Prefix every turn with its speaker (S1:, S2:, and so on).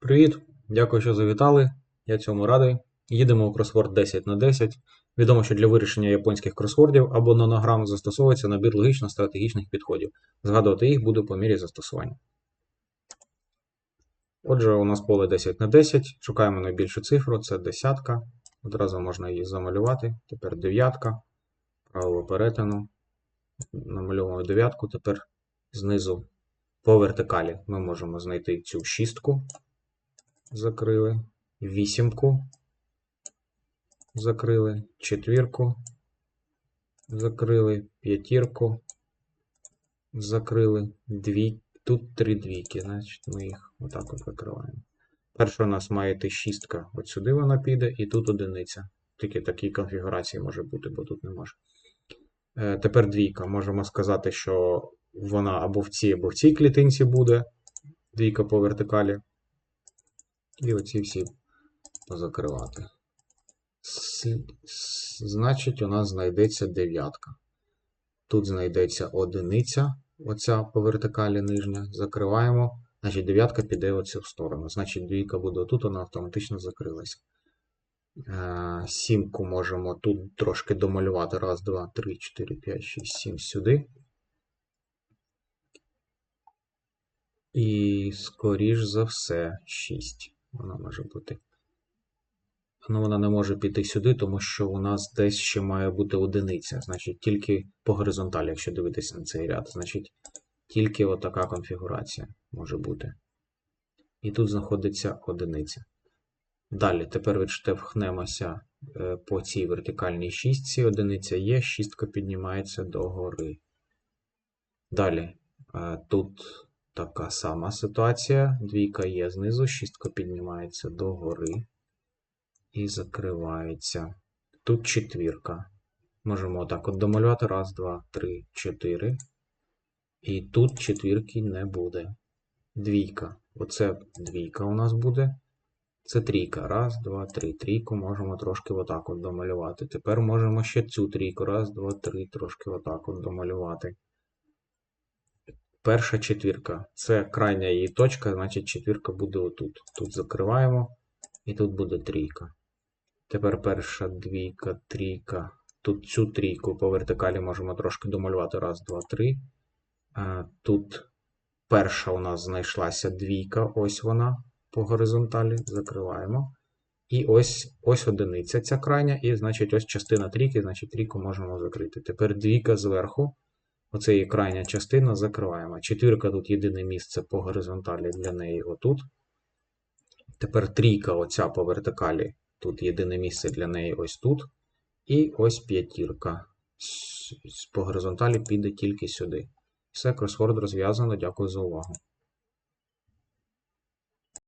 S1: Привіт! Дякую, що завітали. Я цьому радий. Їдемо у кросворд 10 на 10. Відомо, що для вирішення японських кросвордів або нонограм застосовується набір логічно-стратегічних підходів. Згадувати їх буду по мірі застосування. Отже, у нас поле 10 на 10. Шукаємо найбільшу цифру, це десятка. Одразу можна її замалювати. Тепер дев'ятка. Правило перетину. Намальовуємо дев'ятку. Тепер знизу по вертикалі ми можемо знайти цю шістку. Закрили. Вісімку. Закрили. Четвірку. Закрили. П'ятірку. Закрили. Дві. Тут три двійки. Значить, ми їх отак от закриваємо. Перша у нас має йти шістка. От сюди вона піде, і тут одиниця. Тільки такій конфігурації може бути, бо тут не може. Е, тепер двійка. Можемо сказати, що вона або в цій, або в цій клітинці буде. Двійка по вертикалі. І оці всі позакривати. Значить, у нас знайдеться дев'ятка. Тут знайдеться одиниця, оця по вертикалі нижня. Закриваємо. Значить, дев'ятка піде оцю в сторону. Значить, двійка буде отут, вона автоматично закрилася. Е, Сімку можемо тут трошки домалювати. Раз, два, три, чотири, п'ять, шість, сім сюди. І, скоріш за все, 6. Вона може бути. Ну, вона не може піти сюди, тому що у нас десь ще має бути одиниця. Значить, тільки по горизонталі, якщо дивитися на цей ряд. Значить, тільки отака конфігурація може бути. І тут знаходиться одиниця. Далі, тепер відштовхнемося е, по цій вертикальній шістці. Одиниця є, шістка піднімається догори. Далі, е, тут така сама ситуація. Двійка є знизу, шістка піднімається догори і закривається. Тут четвірка. Можемо отак от домалювати. Раз, два, три, чотири. І тут четвірки не буде. Двійка. Оце двійка у нас буде. Це трійка. Раз, два, три. Трійку можемо трошки отак от домалювати. Тепер можемо ще цю трійку. Раз, два, три. Трошки отак от домалювати. Перша четвірка. Це крайня її точка, значить четвірка буде отут. Тут закриваємо. І тут буде трійка. Тепер перша двійка, трійка. Тут цю трійку по вертикалі можемо трошки домалювати. Раз, два, три. Тут перша у нас знайшлася двійка, ось вона по горизонталі. Закриваємо. І ось ось одиниця ця крайня, і значить ось частина трійки, значить трійку можемо закрити. Тепер двійка зверху. Оце є крайня частина, закриваємо. Четвірка тут єдине місце по горизонталі для неї отут. Тепер трійка оця по вертикалі. Тут єдине місце для неї ось тут. І ось п'ятірка. По горизонталі піде тільки сюди. Все, кросворд розв'язано. Дякую за увагу.